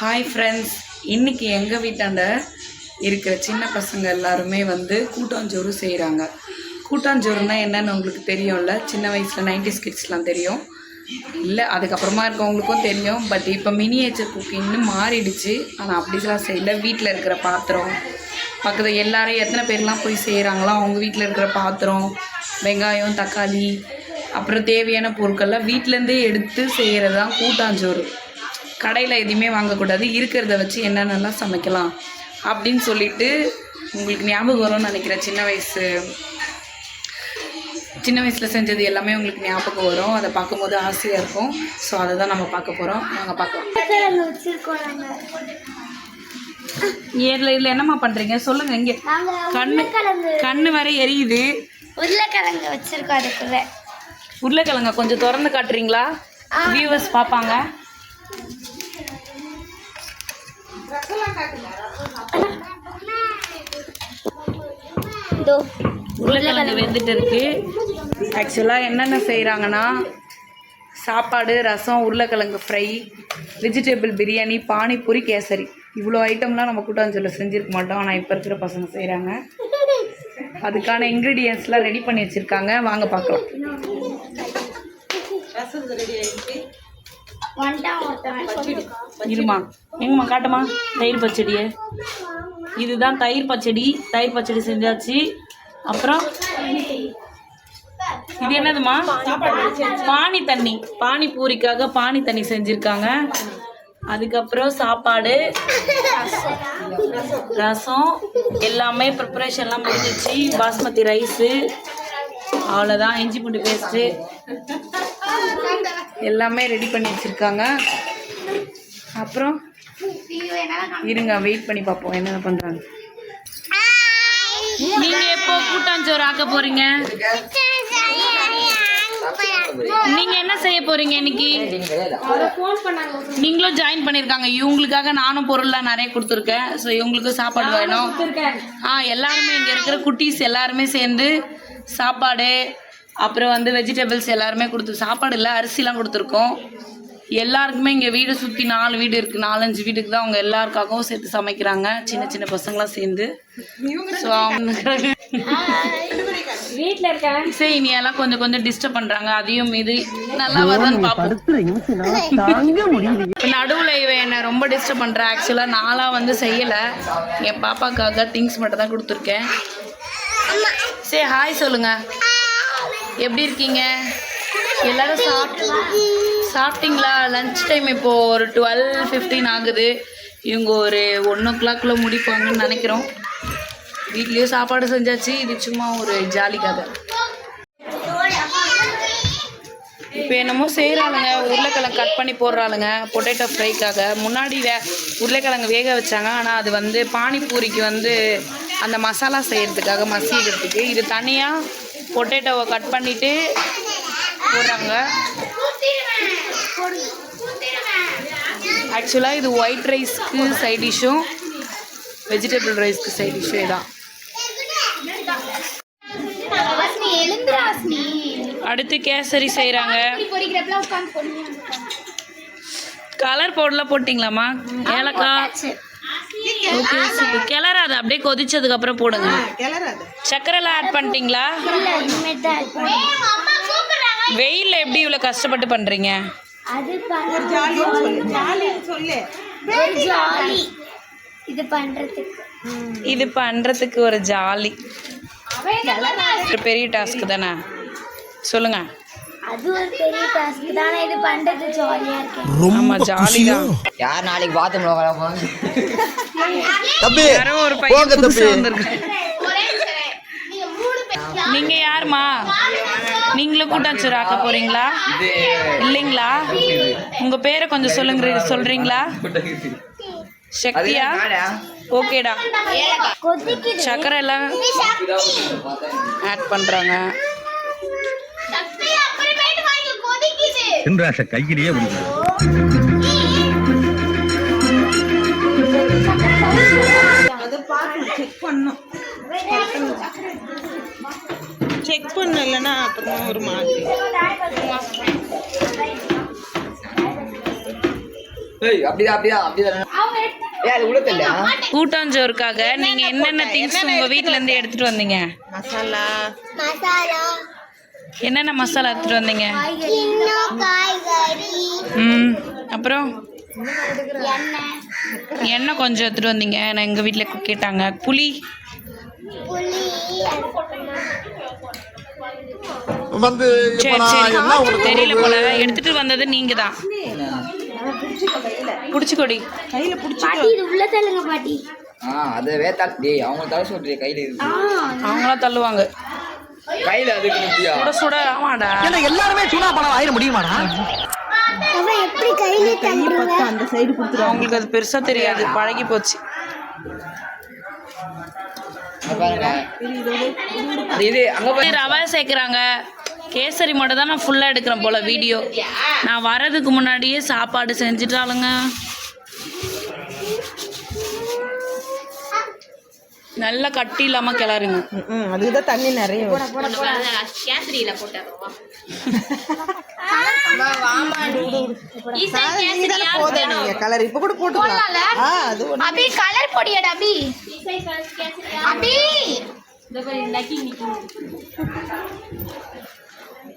Hi friends இன்னைக்கு எங்கள் வீட்டாண்ட இருக்கிற சின்ன பசங்க எல்லாருமே வந்து கூட்டாஞ்சோறு செய்கிறாங்க கூட்டாஞ்சோறுனா என்னன்னு உங்களுக்கு தெரியும்ல? சின்ன வயசில் நைன்டி கிட்ஸ்லாம் தெரியும். இல்லை அதுக்கப்புறமா இருக்கவங்களுக்கும் தெரியும். பட் இப்போ மினியேச்சர் குக்கிங்னு மாறிடுச்சு. ஆனால் அப்படிலாம் செய்யல. வீட்டில் இருக்கிற பாத்திரம் பக்கத்தில் எல்லாரும் எத்தனை பேர்லாம் போய் செய்கிறாங்களோ அவங்க வீட்டில் இருக்கிற பாத்திரம் வெங்காயம் தக்காளி அப்புறம் தேவையான பொருட்கள்லாம் வீட்டிலேருந்தே எடுத்து செய்கிறது தான் கூட்டாஞ்சோறு. கடையில் எதுவுமே வாங்கக்கூடாது. இருக்கிறத வச்சு என்னென்னலாம் சமைக்கலாம் அப்படின்னு சொல்லிட்டு உங்களுக்கு ஞாபகம் வரும்னு நினைக்கிறேன். சின்ன வயசு சின்ன வயசில் செஞ்சது எல்லாமே உங்களுக்கு ஞாபகம் வரும். அதை பார்க்கும்போது ஆசையாக இருக்கும். ஸோ அதை தான் நம்ம பார்க்க போகிறோம் நாங்கள் பார்க்கலாம். ஏரில் இதில் என்னம்மா பண்ணுறீங்க சொல்லுங்கள் இங்கே. கண்ணு கண்ணு வரை எரியுது. உருளைக்கிழங்கு வச்சிருக்கோம் அதுக்குள்ள. உருளைக்கிழங்க கொஞ்சம் திறந்து காட்டுறீங்களா? வியூவர்ஸ் பார்ப்பாங்க. உருளைக்கிழங்கு வெந்துட்டு இருக்கு ஆக்சுவலாக என்னென்ன செய்கிறாங்கன்னா சாப்பாடு ரசம் உருளைக்கிழங்கு ஃப்ரை வெஜிடபிள் பிரியாணி பானிபூரி கேசரி. இவ்வளோ ஐட்டம்லாம் நம்ம கூட்டாஞ்சொல்ல செஞ்சுருக்க மாட்டோம். ஆனால் இப்போ இருக்கிற பசங்க செய்கிறாங்க அதுக்கான இன்க்ரீடியன்ஸ்லாம் ரெடி பண்ணி வச்சுருக்காங்க. வாங்க பார்க்கலாம் வந்துட்டான் ஒருத்தவன் இருமா எங்கம்மா காட்டுமா? தயிர் பச்சடியை. இதுதான் தயிர் பச்சடி. தயிர் பச்சடி செஞ்சாச்சு. அப்புறம்? இது என்னதுமா? பானி தண்ணி. பானி பூரிக்காக பானி தண்ணி செஞ்சுருக்காங்க. அதுக்கப்புறம் சாப்பாடு ரசம் எல்லாமே ப்ரிப்பரேஷன்லாம் முடிஞ்சிச்சு. பாஸ்மதி ரைஸு அவ்வளோதான் இஞ்சி பூண்டு பேஸ்ட்டு எல்லாமே ரெடி பண்ணி வச்சுருக்காங்க. அப்புறம் இருங்க வெயிட் பண்ணி பார்ப்போம் என்னென்ன பண்ணுறாங்க நீங்க எப்போ கூட்டாஞ்சோறு ஆக்க போறீங்க? நீங்க என்ன செய்ய போறீங்க இன்னைக்கு? நீங்களும் ஜாயின் பண்ணிருக்காங்க. இவங்களுக்காக நானும் பொருள்லாம் நிறைய கொடுத்துருக்கேன். ஸோ இவங்களுக்கு சாப்பாடு வேணும். ஆ எல்லாருமே இங்க இருக்கிற குட்டீஸ் எல்லாருமே சேர்ந்து சாப்பாடு அப்புறம் வந்து வெஜிடபிள்ஸ் எல்லாருமே கொடுத்து சாப்பாடு இல்லை அரிசிலாம் கொடுத்துருக்கோம். எல்லாருக்குமே இங்கே வீடு சுற்றி நாலு வீடு இருக்குது நாலஞ்சு வீட்டுக்கு தான் அவங்க எல்லாருக்காகவும் சேர்த்து சமைக்கிறாங்க. சின்ன சின்ன பசங்களாம் சேர்ந்து. ஸோ அவங்க சரி இனி எல்லாம் கொஞ்சம் கொஞ்சம் டிஸ்டர்ப் பண்ணுறாங்க அதையும் இது நல்லா வருதான்னு பார்ப்போம் இப்போ நடுவில் இவ என்னை ரொம்ப டிஸ்டர்ப் பண்ணுறா ஆக்சுவலாக நாளாக வந்து செய்யலை. என் பாப்பாக்காக திங்ஸ் மட்டும் தான் கொடுத்துருக்கேன். சரி ஹாய் சொல்லுங்க. எப்படி இருக்கீங்க? எல்லாரும் சாப்பிட்டு சாப்பிட்டீங்களா? லன்ச் டைம் இப்போது ஒரு டுவெல் ஃபிஃப்டீன் ஆகுது. இவங்க ஒரு ஒன் ஓ கிளாக்குள்ளே முடிப்பாங்கன்னு நினைக்கிறோம். வீட்லேயும் சாப்பாடு செஞ்சாச்சு. இது சும்மா ஒரு ஜாலிக்காக இப்போ என்னமோ செய்கிறாளுங்க உருளைக்கிழங்கு கட் பண்ணி போடுறாளுங்க. பொட்டேட்டோ ஃப்ரைக்காக முன்னாடி வே உருளைக்கிழங்கு வேக வச்சாங்க. ஆனால் அது வந்து பானிபூரிக்கு வந்து அந்த மசாலா செய்கிறதுக்காக மசிக்கிறதுக்கு. இது தனியாக பொட்டேட்டோவை கட் பண்ணிவிட்டு போடுறாங்க. ஆக்சுவலாக இது ஒயிட் ரைஸ்க்கு சைட் டிஷ்ஷும் வெஜிடபிள் ரைஸ்க்கு சைட் டிஷ்ஷும் இதான். அடுத்து கேசரி செய்கிறாங்க கலர் பவுடர்லாம் போட்டிங்களாம்மா? ஏலக்காய். கிளறாது. அப்படியே கொதிச்சதுக்கு அப்புறம் போடுங்க. சர்க்கரைலாம் ஆட் பண்ணிட்டீங்களா. வெயிலில் எப்படி இவ்வளோ கஷ்டப்பட்டு ஜாலி. இது பண்றதுக்கு. இது பண்ணுறதுக்கு ஒரு ஜாலி. ஒரு பெரிய டாஸ்க் தானே? சொல்லுங்கள் அது ஒரு பெரிய டாஸ்க் தானே. இது பண்றது ஜாலியா இருக்கு ஆமாம் ஜாலி தான். யார் நாளைக்கு பாத்ரூம்ல வர போறாங்க? தம்பி யாரோ ஒரு பையன் புதுசா வந்திருக்கு. நீங்க யாருமா? நீங்களும் கூட்டாச்சோறு ஆக்க போறீங்களா? இல்லைங்களா? உங்க பேரை கொஞ்சம் சொல்லுங்க சொல்றீங்களா? சக்தியா? ஓகேடா. கொதிக்குது. சக்கரை எல்லாம் ஆட் பண்றாங்க. தின்றாச கையிலேயே விழுந்து செக் பண்ணலன்னா அப்பதான் ஒரு மாதிரி. கூட்டாஞ்சோறுக்காக நீங்க என்னென்ன திங்ஸ் உங்க வீட்ல இருந்து எடுத்துட்டு வந்தீங்க? மசாலா. மசாலா. என்னென்ன மசாலா எடுத்துட்டு வந்தீங்க? ம் அப்புறம்? எண்ணெய் கொஞ்சம் எடுத்துட்டு வந்தீங்க. நான் எங்க வீட்ல கேட்டாங்க. புளி? புளி வந்து தெரியல போல. எடுத்துட்டு வந்தது நீங்க தான் புடிச்சுக்கொடி. கையில பிடிச்சி பாட்டி இது உள்ள தள்ளுங்க பாட்டி. ஆ அதை வேத்தா டேய் அவங்க தலை சொல்றிய கையில இருக்கு அவங்களாம் தள்ளுவாங்க. கையில அதுக்கு சுட சுட ஆமாடா. எல்லாருமே சூனா பணம் ஆயிட முடியுமாடா? அவன் எப்படி கையில தள்ளுறவ அந்த சைடு கொடுத்துருவாங்க அவங்களுக்கு அது பெருசா தெரியாது. பழகி போச்சு. இது அங்க ரவை சேர்க்குறாங்க. கேசரி மட்டும் தான் நான் ஃபுல்லாக எடுக்கிறேன் போல் வீடியோ. நான் வரதுக்கு முன்னாடியே சாப்பாடு செஞ்சுட்டாளுங்க. நல்லா கட்டி இல்லாமல் கிளறுங்க. ம் அதுதான் தண்ணி நிறைய கலர் இப்ப கூட போட்டுக்கலாம். அது ஒண்ணு அபி கலர் பொடியடா அபி. அபி.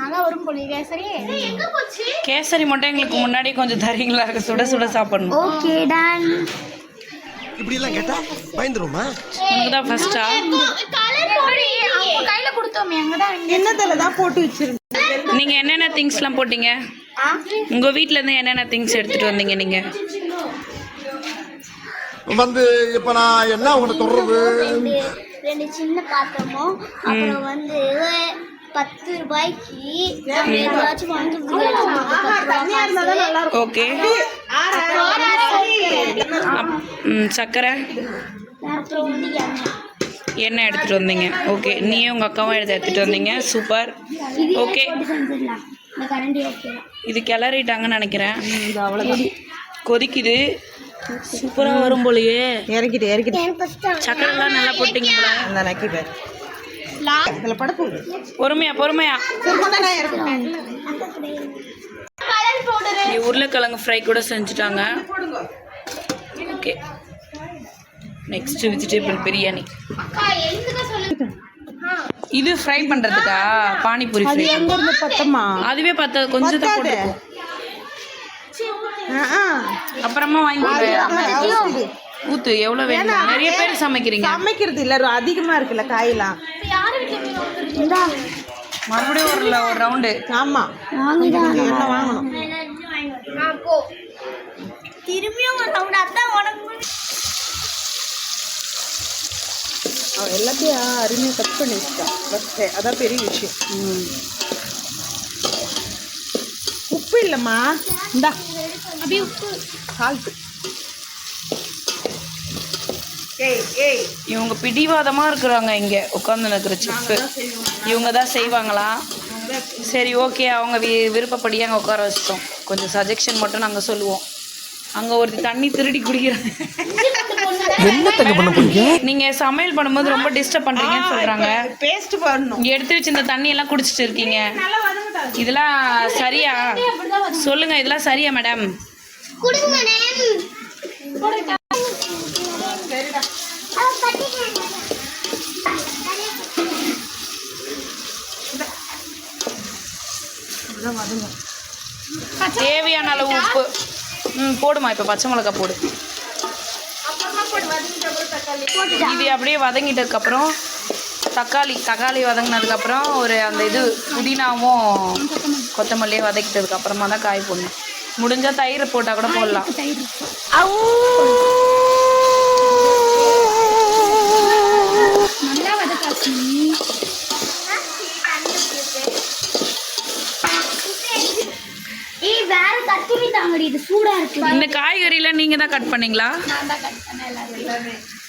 நல்லா வரும் பொடி சரி எங்க போச்சு? கேசரி மட்டும் எங்களுக்கு முன்னாடி கொஞ்சம் தரீங்களா? சுட சுட சாப்பிடணும். Okay done. இப்படி எல்லாம் கேட்டா பயந்துருமா உனக்கு தான் ஃபர்ஸ்டா கலர் பொடி அவங்க கையில கொடுத்தோமே அங்கதான் என்னத்துல தான் போட்டு வச்சிருந்தேன் நீங்கள் என்னென்ன திங்ஸ்லாம் போட்டீங்க? உங்கள் வீட்டிலேருந்து என்னென்ன திங்ஸ் எடுத்துகிட்டு வந்தீங்க நீங்கள் வந்து இப்ப நான் என்ன உங்களுக்கு சொல்றது? ரெண்டு ரெண்டு சின்ன பாத்திரமும் அப்புறம் வந்து பத்து ரூபாய்க்கு ஏதாச்சும் வாங்கி ஓகே சர்க்கரை எண்ணெய் எடுத்துகிட்டு வந்தீங்க. ஓகே நீயும் உங்கள் அக்காவும் எடுத்து எடுத்துகிட்டு வந்தீங்க. சூப்பர் ஓகே இது கிளறிட்டாங்கன்னு நினைக்கிறேன். கொதிக்குது. சூப்பராக வரும் போலயே. இறக்கிட்டு இறக்கிட்டு. சக்கரைலாம் நல்லா போட்டிங்க போல. அந்த நக்கிட்டு இதுல படப்பு பொறுமையா பொறுமையா. கலர் பவுடர் இங்க உருளைக்கிழங்கு ஃப்ரை கூட செஞ்சுட்டாங்க. ஓகே நெக்ஸ்ட் வெஜிடபிள் பிரியாணி இது ஃப்ரை பண்றதுக்கா? பானிபூரி அது ஃப்ரை எங்க இருந்து பத்தமா அதுவே பத்த கொஞ்சம் தான் ஆ. அப்புறமா வாங்கி ஊத்து எவ்வளவு வேணும் நிறைய பேர் சமைக்கிறீங்க. சமைக்கிறது இல்ல அதிகமா இருக்குல்ல காயெல்லாம். மறுபடியும் ஒரு ல- ஒரு ரவுண்டு ஆமா எல்லாம் வாங்கணும். போ திரும்பியும் ஒரு ரவுண்ட் அதான் உனக்கு எல்லாத்தையும் அருமையா கட் பண்ணி வச்சுட்டா ஃபர்ஸ்ட் அதான் பெரிய விஷயம். உப்பு இல்லம்மா. இந்தா. அப்படியே உப்பு. சால்ட் ஏய் ஏய் இவங்க பிடிவாதமா இருக்கிறாங்க இங்க உட்காந்து இருக்கிற சிப்பு இவங்க தான் செய்வாங்களா? சரி ஓகே அவங்க வி விருப்பப்படி அங்கே உட்கார வச்சிட்டோம். கொஞ்சம் சஜெக்ஷன் மட்டும் நாங்கள் சொல்லுவோம். அங்கே ஒருத்தி தண்ணி திருடி குடிக்கிறாங்க. என்ன தங்க பண்ண போறீங்க? நீங்க சமையல் பண்ணும்போது ரொம்ப டிஸ்டர்ப் பண்றீங்கன்னு சொல்றாங்க. பேஸ்ட் பண்ணணும். எடுத்து வச்சிருந்த தண்ணி எல்லாம் குடிச்சிட்டு இருக்கீங்க. இதெல்லாம் சரியா? சொல்லுங்க இதெல்லாம் சரியா மேடம் கொடுங்க மேம் தேவையான அளவு உப்பு. ம் போடுமா இப்போ பச்சை மிளகா போடு. இது அப்படியே வதங்கிட்டதுக்கு அப்புறம் தக்காளி. தக்காளி வதங்கினதுக்கப்புறம் ஒரு அந்த இது புதினாவும் கொத்தமல்லியும் வதக்கிட்டதுக்கு அப்புறமா தான் காய் போடணும். முடிஞ்சா தயிர் போட்டால் கூட போடலாம். நல்லா வதக்காச்சு. ஏய் வேற கத்திரி தாங்கடி இது சூடா இருக்கு. இந்த காய்கறிலாம் நீங்கள் தான் கட் பண்ணீங்களா?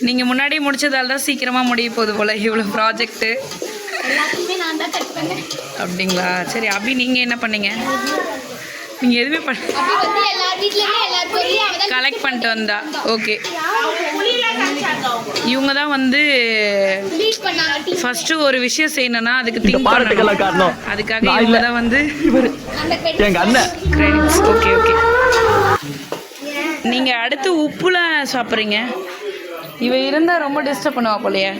நீங்கள் முன்னாடி முடிச்சதால தான் சீக்கிரமாக முடிய போகுது போல் இவ்வளோ ப்ராஜெக்ட்டு எல்லாத்தையுமே நான் தான் கட் பண்ணேன். அப்படிங்களா? சரி அபி நீங்கள் என்ன பண்ணீங்க? நீங்கள் எதுவுமே பண்ண கலெக்ட் பண்ணிட்டு வந்தா. ஓகே இவங்க தான் வந்து ஃபர்ஸ்ட் ஒரு விஷயம் செய்யணும்னா அதுக்கு திங்க் பண்ணணும். காரணம். அதுக்காக இவங்க. தான் வந்து எங்க அண்ணன். கிரெடிட்ஸ் ஓகே ஓகே நீங்கள் அடுத்து உப்புல சாப்பிட்றீங்க. இவ இருந்தால் ரொம்ப டிஸ்டர்ப் பண்ணுவா போலையே.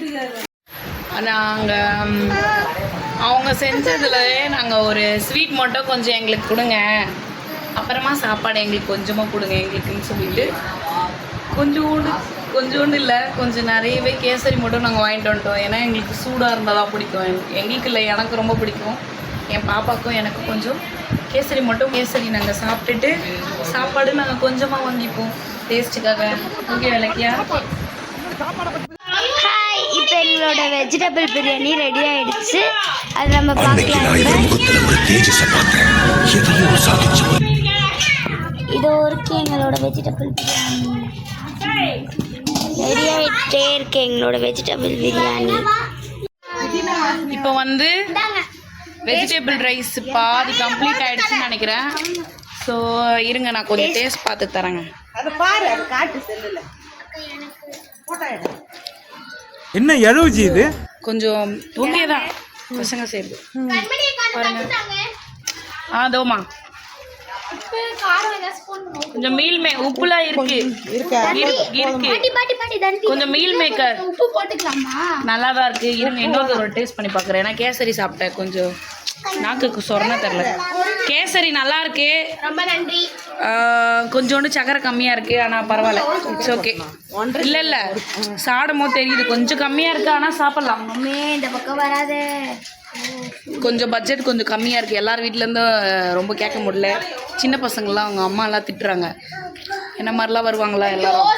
நாங்கள் அவங்க செஞ்சதுல நாங்கள் ஒரு ஸ்வீட் மட்டும் கொஞ்சம் எங்களுக்கு கொடுங்க. அப்புறமா சாப்பாடு எங்களுக்கு கொஞ்சமாக கொடுங்க எங்களுக்குன்னு சொல்லிட்டு கொஞ்சோண்டு கொஞ்சோண்டு இல்லை கொஞ்சம் நிறையவே கேசரி மட்டும் நாங்கள் வாங்கிட்டு வந்துட்டோம். ஏன்னா எங்களுக்கு சூடாக இருந்தால் தான் பிடிக்கும். எங்க- எங்களுக்கு இல்லை எனக்கு ரொம்ப பிடிக்கும். என் பாப்பாக்கும் எனக்கும் கொஞ்சம் கேசரி மட்டும் கேசரி நாங்கள் சாப்பிட்டுட்டு சாப்பாடு நாங்கள் கொஞ்சமாக வாங்கிப்போம். டேஸ்ட்டுக்காக. ஓகே விளக்கியா? ஹாய் இப்போ எங்களோட வெஜிடபிள் பிரியாணி ரெடி ஆயிடுச்சு. அது நம்ம பார்க்கலாம். இது இருக்கு எங்களோட வெஜிடபிள் பிரியாணி ரெடி ஆயிட்டே இருக்கு எங்களோட வெஜிடபிள் பிரியாணி இப்போ வந்து வெஜிடபிள் ரைஸ் பாதி கம்ப்ளீட் ஆயிடுச்சுன்னு நினைக்கிறேன். ஸோ இருங்க நான் கொஞ்சம் டேஸ்ட் பார்த்து தரேங்க. அதை பாரு அது காட்டு செல்லுல. என்ன எழுவுச்சு இது? கொஞ்சம் ஓகே தான் பசங்க செய்யுது பாருங்க. ஆ தோமா கொஞ்சம் மீல் மே உப்புலாம் இருக்கு. இருக்கா? கொஞ்சம் மீல் மேக்கர். உப்பு போட்டுக்கலாமா? நல்லா தான் இருக்கு. இருங்க இன்னொரு ஒரு டேஸ்ட் பண்ணி பார்க்குறேன் ஏன்னா கேசரி சாப்பிட்டேன் கொஞ்சம். நாக்குக்கு சொரண தெரில. கேசரி நல்லா இருக்கு. ரொம்ப நன்றி. கொஞ்சோண்டு சக்கரை கம்மியாக இருக்கு ஆனால் பரவாயில்ல. இட்ஸ் ஓகே இல்லை இல்லை. சாப்பிடும் போது தெரியுது. கொஞ்சம் கம்மியாக இருக்கு ஆனால் சாப்பிட்லாம். இந்த பக்கம் வராதே. கொஞ்சம் பட்ஜெட் கொஞ்சம் கம்மியாக இருக்குது எல்லார் வீட்டிலேருந்தும் ரொம்ப கேட்க முடியல. சின்ன பசங்கள்லாம் அவங்க அம்மா எல்லாம் திட்டுறாங்க. என்ன மாதிரிலாம் வருவாங்களா எல்லாரும்?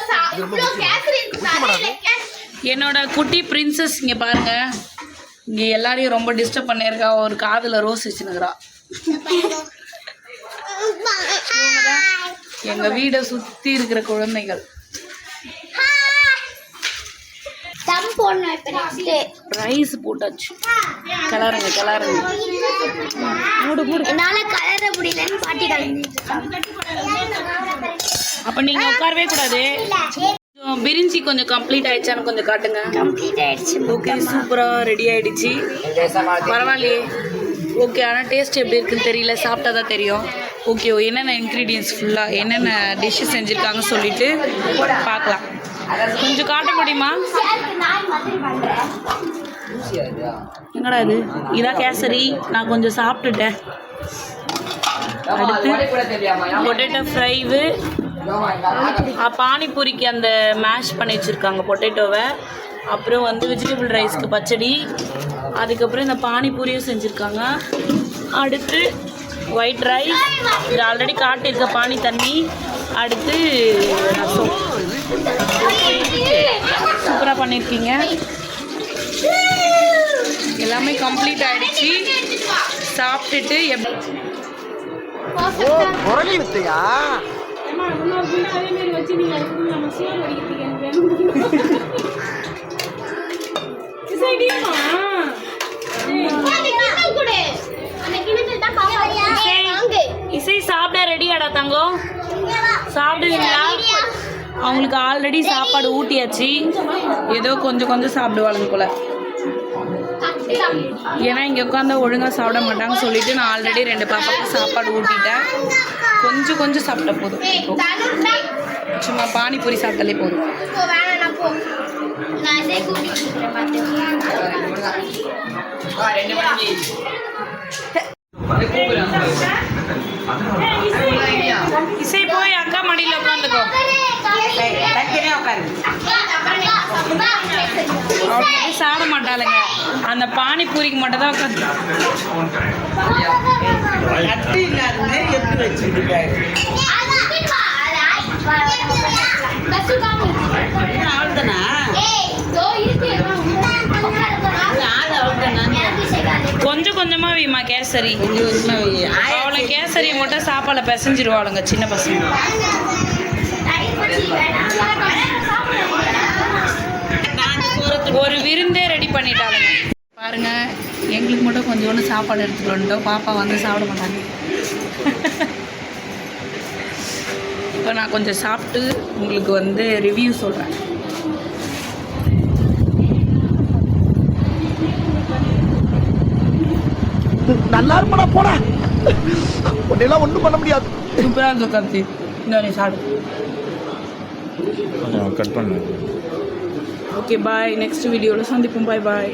என்னோட குட்டி பிரின்சஸ் இங்கே பாருங்க. இங்கே எல்லாரையும் ரொம்ப டிஸ்டர்ப் பண்ணியிருக்கா. ஒரு காதில் ரோஸ் வச்சுனுக்குறா எங்கள் வீடை சுற்றி இருக்கிற குழந்தைகள். தம் போடணும் இப்போ நெக்ஸ்ட்டு ரைஸ் போட்டாச்சு. கிளறுங்க கிளறுங்க. என்னால கலர முடியலன்னு பாட்டி கலந்துட்டு அப்போ நீங்கள் உட்காரவே கூடாது. பிரிஞ்சி கொஞ்சம் கம்ப்ளீட் ஆயிடுச்சான்னு கொஞ்சம் காட்டுங்க. கம்ப்ளீட் ஆயிடுச்சு. ஓகே சூப்பராக ரெடி ஆயிடுச்சு. பரவாயில்லையே. ஓகே ஆனால் டேஸ்ட் எப்படி இருக்குன்னு தெரியல சாப்பிட்டா தான் தெரியும் ஓகே என்னென்ன இன்க்ரீடியன்ஸ் ஃபுல்லாக என்னென்ன டிஷ்ஷு செஞ்சுருக்காங்க சொல்லிட்டு பார்க்கலாம். கொஞ்சம் காட்ட முடியுமா? என்னடா இது? இதான் கேசரி. நான் கொஞ்சம் சாப்பிட்டுட்டேன். அடுத்து பொட்டேட்டோ ஃப்ரைவு. பானிபூரிக்கு அந்த மேஷ் பண்ணி வச்சுருக்காங்க பொட்டேட்டோவை. அப்புறம் வந்து வெஜிடபிள் ரைஸ்க்கு பச்சடி. அதுக்கப்புறம் இந்த பானிபூரியும் செஞ்சுருக்காங்க. அடுத்து ஒயிட் ரைஸ் இது ஆல்ரெடி காட்டியிருக்க பானி தண்ணி. அடுத்து ரசம். சூப்பராக பண்ணியிருக்கீங்க எல்லாமே கம்ப்ளீட் ஆயிடுச்சு. சாப்பிட்டுட்டு எப்படி வித்தையா? இசை சாப்பிட ரெடியாடா தங்கம். சாப்பிடுவீங்களா? அவங்களுக்கு ஆல்ரெடி சாப்பாடு ஊட்டியாச்சு. ஏதோ கொஞ்சம் கொஞ்சம் சாப்பிடுவாளுங்க போல. ஏன்னா இங்கே உட்காந்து ஒழுங்காக சாப்பிட மாட்டாங்கன்னு சொல்லிட்டு நான் ஆல்ரெடி ரெண்டு பாப்பாவுக்கு சாப்பாடு ஊட்டிட்டேன். கொஞ்சம் கொஞ்சம் சாப்பிட்ட போதும். சும்மா பானிபூரி சாப்பிட்டாலே போதும். இசை போய் அக்கா மடியில் உட்காந்துக்கோ தனித்தனியா உட்காரு அவளுக்கு சாப்பிட மாட்டாளுங்க. அந்த பானிபூரிக்கு மட்டும் தான் உட்காந்து அவ்வளோதானா கொஞ்சம் கொஞ்சமா வீமா கேசரி. அவளை கேசரி மட்டும் சாப்பாடை பிசைஞ்சிருவாளுங்க சின்ன பசங்க. ஒரு விருந்தே ரெடி பண்ணிட்டாளுங்க. பாருங்க எங்களுக்கு மட்டும் கொஞ்சோண்டு சாப்பாடு எடுத்துட்டு வந்துட்டோம். பாப்பா வந்து சாப்பிட மாட்டாங்க. இப்போ நான் கொஞ்சம் சாப்பிட்டு உங்களுக்கு வந்து ரிவ்யூ சொல்கிறேன் நல்லா இருப்படா போடா. உன்னெல்லாம் ஒண்ணும் பண்ண முடியாது. சூப்பராக இருக்கும் கத்தி இந்த நீ சாப்பிடு. கட் பண்ணு. ஓகே பாய் நெக்ஸ்ட் வீடியோவில் சந்திப்போம். பாய் பாய்